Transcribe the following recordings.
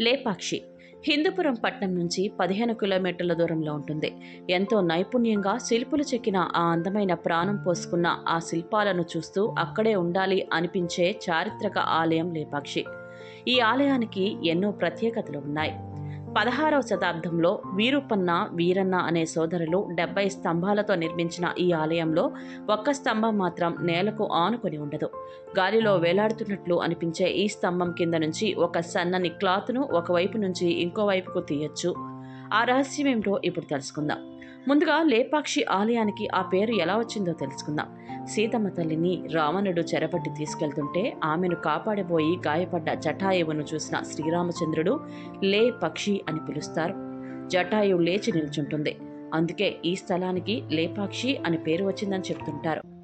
లేపాక్షి. హిందూపురం పట్నం నుంచి పదిహేను కిలోమీటర్ల దూరంలో ఉంటుంది. ఎంతో నైపుణ్యంగా శిల్పులు చెక్కిన ఆ అందమైన ప్రాణం పోసుకున్న ఆ శిల్పాలను చూస్తూ అక్కడే ఉండాలి అనిపించే చారిత్రక ఆలయం లేపాక్షి. ఈ ఆలయానికి ఎన్నో ప్రత్యేకతలు ఉన్నాయి. పదహారవ శతాబ్దంలో వీరుపన్న వీరన్న అనే సోదరులు డెబ్బై స్తంభాలతో నిర్మించిన ఈ ఆలయంలో ఒక్క స్తంభం మాత్రం నేలకు ఆనుకొని ఉండదు. గాలిలో వేలాడుతున్నట్లు అనిపించే ఈ స్తంభం కింద నుంచి ఒక సన్నని క్లాత్ను ఒకవైపు నుంచి ఇంకో వైపుకు తీయొచ్చు. ఆ రహస్యం ఏమిటో ఇప్పుడు తెలుసుకుందాం. ముందుగా లేపాక్షి ఆలయానికి ఆ పేరు ఎలా వచ్చిందో తెలుసుకుందాం. సీతమ్మ తల్లిని రావణుడు చెరపట్టి తీసుకెళ్తుంటే ఆమెను కాపాడబోయి గాయపడ్డ జటాయువును చూసిన శ్రీరామచంద్రుడు లే పక్షి అని పిలుస్తారు. జటాయువు లేచి నిల్చుంటుంది. అందుకే ఈ స్థలానికి లేపాక్షి అని పేరు వచ్చిందని చెప్తుంటారు.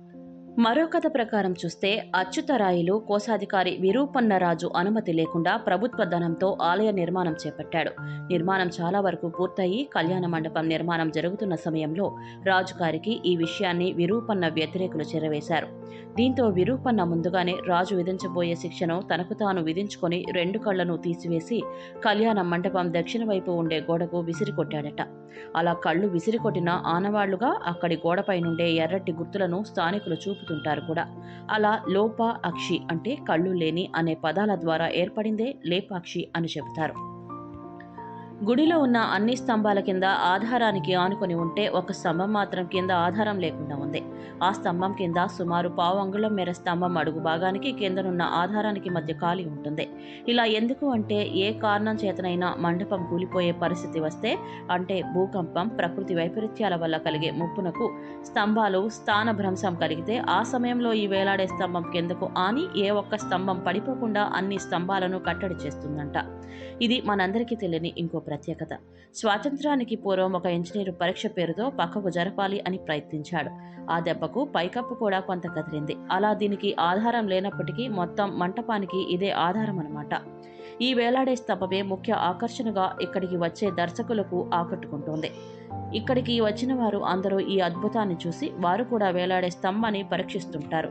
మరో కథ ప్రకారం చూస్తే అచ్యుతరాయులు కోశాధికారి విరూపన్నరాజు అనుమతి లేకుండా ప్రభుత్వ ధనంతో ఆలయ నిర్మాణం చేపట్టాడు. నిర్మాణం చాలా వరకు పూర్తయి కళ్యాణ మండపం నిర్మాణం జరుగుతున్న సమయంలో రాజుగారికి ఈ విషయాన్ని విరూపన్న వ్యతిరేకులు చెరవేశారు. దీంతో విరూపన్న ముందుగానే రాజు విధించబోయే శిక్షను తనకు తాను విధించుకొని రెండు కళ్ళను తీసివేసి కళ్యాణ మండపం దక్షిణ వైపు ఉండే గోడకు విసిరికొట్టాడట. అలా కళ్ళు విసిరికొట్టిన ఆనవాళ్ళుగా అక్కడి గోడపై నుండే ఎర్రటి గుర్తులను స్థానికులు చెబుతుంటారు కూడా. అలా లోప అక్షి అంటే కళ్ళు లేని అనే పదాల ద్వారా ఏర్పడిందే లేపాక్షి అని చెబుతారు. గుడిలో ఉన్న అన్ని స్తంభాల కింద ఆధారానికి ఆనుకొని ఉంటే ఒక స్తంభం మాత్రం కింద ఆధారం లేకుండా ఉంది. ఆ స్తంభం కింద సుమారు పావు అంగుళం మేర స్తంభం అడుగు భాగానికి కిందనున్న ఆధారానికి మధ్య ఖాళీ ఉంటుంది. ఇలా ఎందుకు అంటే ఏ కారణం చేతనైనా మండపం కూలిపోయే పరిస్థితి వస్తే అంటే భూకంపం ప్రకృతి వైపరీత్యాల వల్ల కలిగే ముప్పునకు స్తంభాలు స్థాన భ్రంశం కలిగితే ఆ సమయంలో ఈ వేలాడే స్తంభం కిందకు ఆని ఏ ఒక్క స్తంభం పడిపోకుండా అన్ని స్తంభాలను కట్టడి చేస్తుందంట. ఇది మనందరికీ తెలియని ఇంకో ప్రత్యేకత. స్వాతంత్రానికి పూర్వం ఒక ఇంజనీరు పరీక్ష పేరుతో పక్కకు జరపాలి అని ప్రయత్నించాడు. ఆ దెబ్బకు పైకప్పు కూడా కొంత కదిలింది. అలా దీనికి ఆధారం లేనప్పటికీ మొత్తం మంటపానికి ఇదే ఆధారం అన్నమాట ఈ వేలాడే స్తంభమే ముఖ్య ఆకర్షణగా ఇక్కడికి వచ్చే దర్శకులకు ఆకట్టుకుంటోంది. ఇక్కడికి వచ్చిన వారు అందరూ ఈ అద్భుతాన్ని చూసి వారు కూడా వేలాడే స్తంభాన్ని పరీక్షిస్తుంటారు.